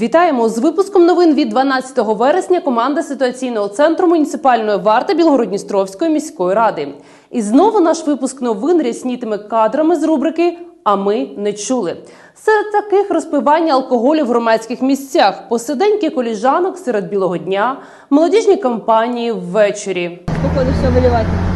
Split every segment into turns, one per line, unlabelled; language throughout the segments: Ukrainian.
Вітаємо з випуском новин від 12 вересня. Команда ситуаційного центру муніципальної варти Білгородністровської міської ради. І знову наш випуск новин ряснітиме кадрами з рубрики А ми не чули. Серед таких розпивання алкоголю в громадських місцях, посиденьки коліжанок серед білого дня, молодіжні кампанії ввечері.
Походу все виливати.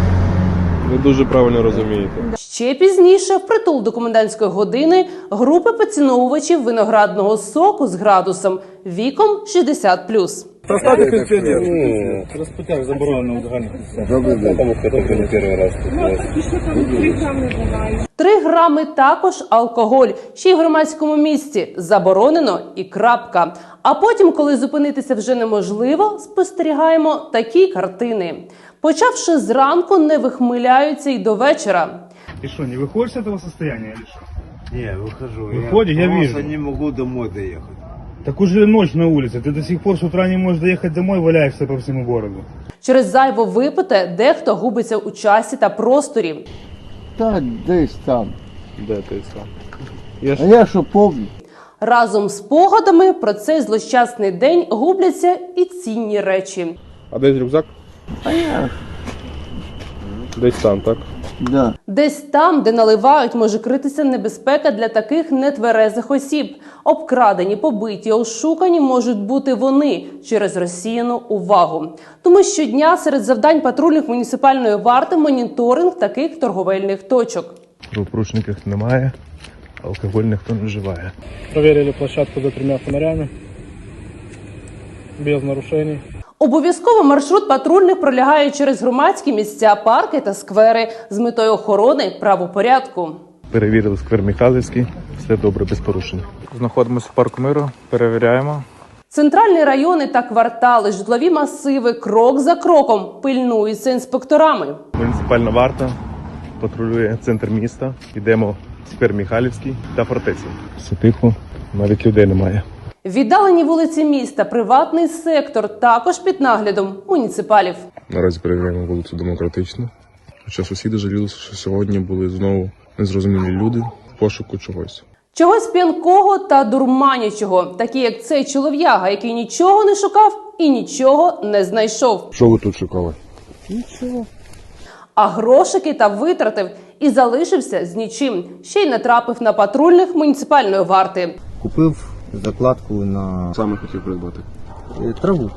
Ви дуже правильно розумієте.
Ще пізніше, впритул до комендантської години, групи поціновувачів виноградного соку з градусом віком 60+.
Простати пенсіонер. Розпиття заборонено у загальних місцях.
Добрий день. Тому що це не перший раз.
Три грами також алкоголь, ще й в громадському місці заборонено і крапка. А потім, коли зупинитися вже неможливо, спостерігаємо такі картини. Почавши зранку, не вихмиляються й до вечора.
Ты что, не выходишь с этого состояния или что?
Не, выхожу.
Выходи, я
просто
вижу.
не могу домой доехать.
Так уже ночь на улице, ты до сих пор с утра не можешь доехать домой, валяешься по всему городу.
Через зайво випите дехто губиться у часі та просторі.
Та десь там.
Де ти сам? Я
А
ж
я що помню?
Разом з погадами про цей злощасний день губляться і цінні речі.
а десь рюкзак?
А я
Десь там, так?
да.
Десь там, де наливають, може критися небезпека для таких нетверезих осіб. Обкрадені, побиті, ошукані можуть бути вони через розсіяну увагу. Тому щодня серед завдань патрульних муніципальної варти моніторинг таких торговельних точок.
Правопорушників немає, алкоголь ніхто не вживає.
Проверили площадку за тремя фонарями. Без нарушений.
Обов'язково маршрут патрульних пролягає через громадські місця, парки та сквери з метою охорони правопорядку.
Перевірили сквер Михайлівський, все добре, без порушень.
Знаходимося в парку миру, перевіряємо.
Центральні райони та квартали, житлові масиви крок за кроком пильнуються інспекторами.
Муніципальна варта патрулює центр міста. Йдемо в сквер Михайлівський та фортеці. Все тихо, навіть людей немає.
Віддалені вулиці міста, приватний сектор також під наглядом муніципалів.
Наразі перевіряємо вулицю Демократичну. Хоча сусіди жалілися, що сьогодні були знову незрозумілі люди в пошуку чогось.
Чогось п'янкого та дурманячого, такі як цей чолов'яга, який нічого не шукав і нічого не знайшов.
Що ви тут шукали?
А грошики та витратив і залишився з нічим. Ще й натрапив на патрульних муніципальної варти.
Купив закладку на
Саме хотів придбати.
е, траву.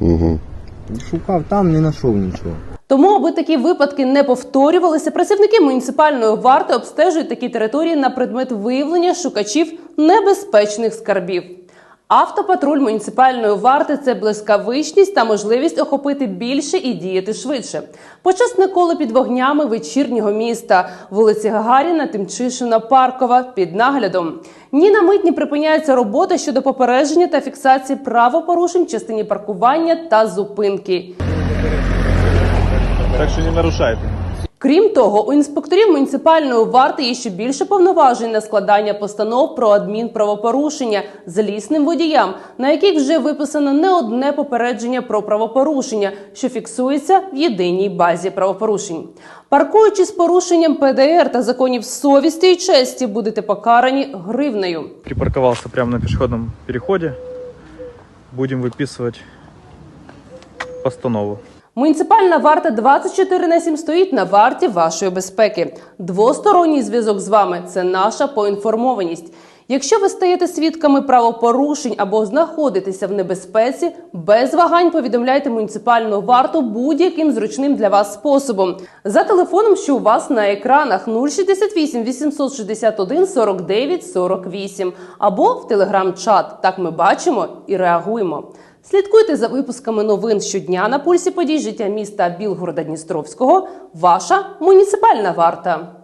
Угу.
Шукав там, не знайшов нічого.
Тому, аби такі випадки не повторювалися, працівники муніципальної варти обстежують такі території на предмет виявлення шукачів небезпечних скарбів. Автопатруль муніципальної варти це блискавичність та можливість охопити більше і діяти швидше. Почесне коло під вогнями вечірнього міста, вулиці Гагаріна, Тимчишина, Паркова під наглядом. Ні на мить не припиняється робота щодо попередження та фіксації правопорушень в частині паркування та зупинки.
Так що не нарушайте.
Крім того, у інспекторів муніципальної варти є ще більше повноважень на складання постанов про адмінправопорушення злісним водіям, на яких вже виписано не одне попередження про правопорушення, що фіксується в єдиній базі правопорушень. Паркуючи з порушенням ПДР та законів совісті і честі, будете покарані гривнею.
Припарковался прямо на пешеходном переходе. Будем выписывать постанову.
Муніципальна варта 24 на 7 стоїть на варті вашої безпеки. Двосторонній зв'язок з вами це наша поінформованість. Якщо ви стаєте свідками правопорушень або знаходитеся в небезпеці, без вагань повідомляйте муніципальну варту будь-яким зручним для вас способом. За телефоном, що у вас на екранах 068 861 49 48 або в телеграм-чат. Так ми бачимо і реагуємо. Слідкуйте за випусками новин щодня на пульсі подій життя міста Білгорода Дністровського. Ваша муніципальна варта.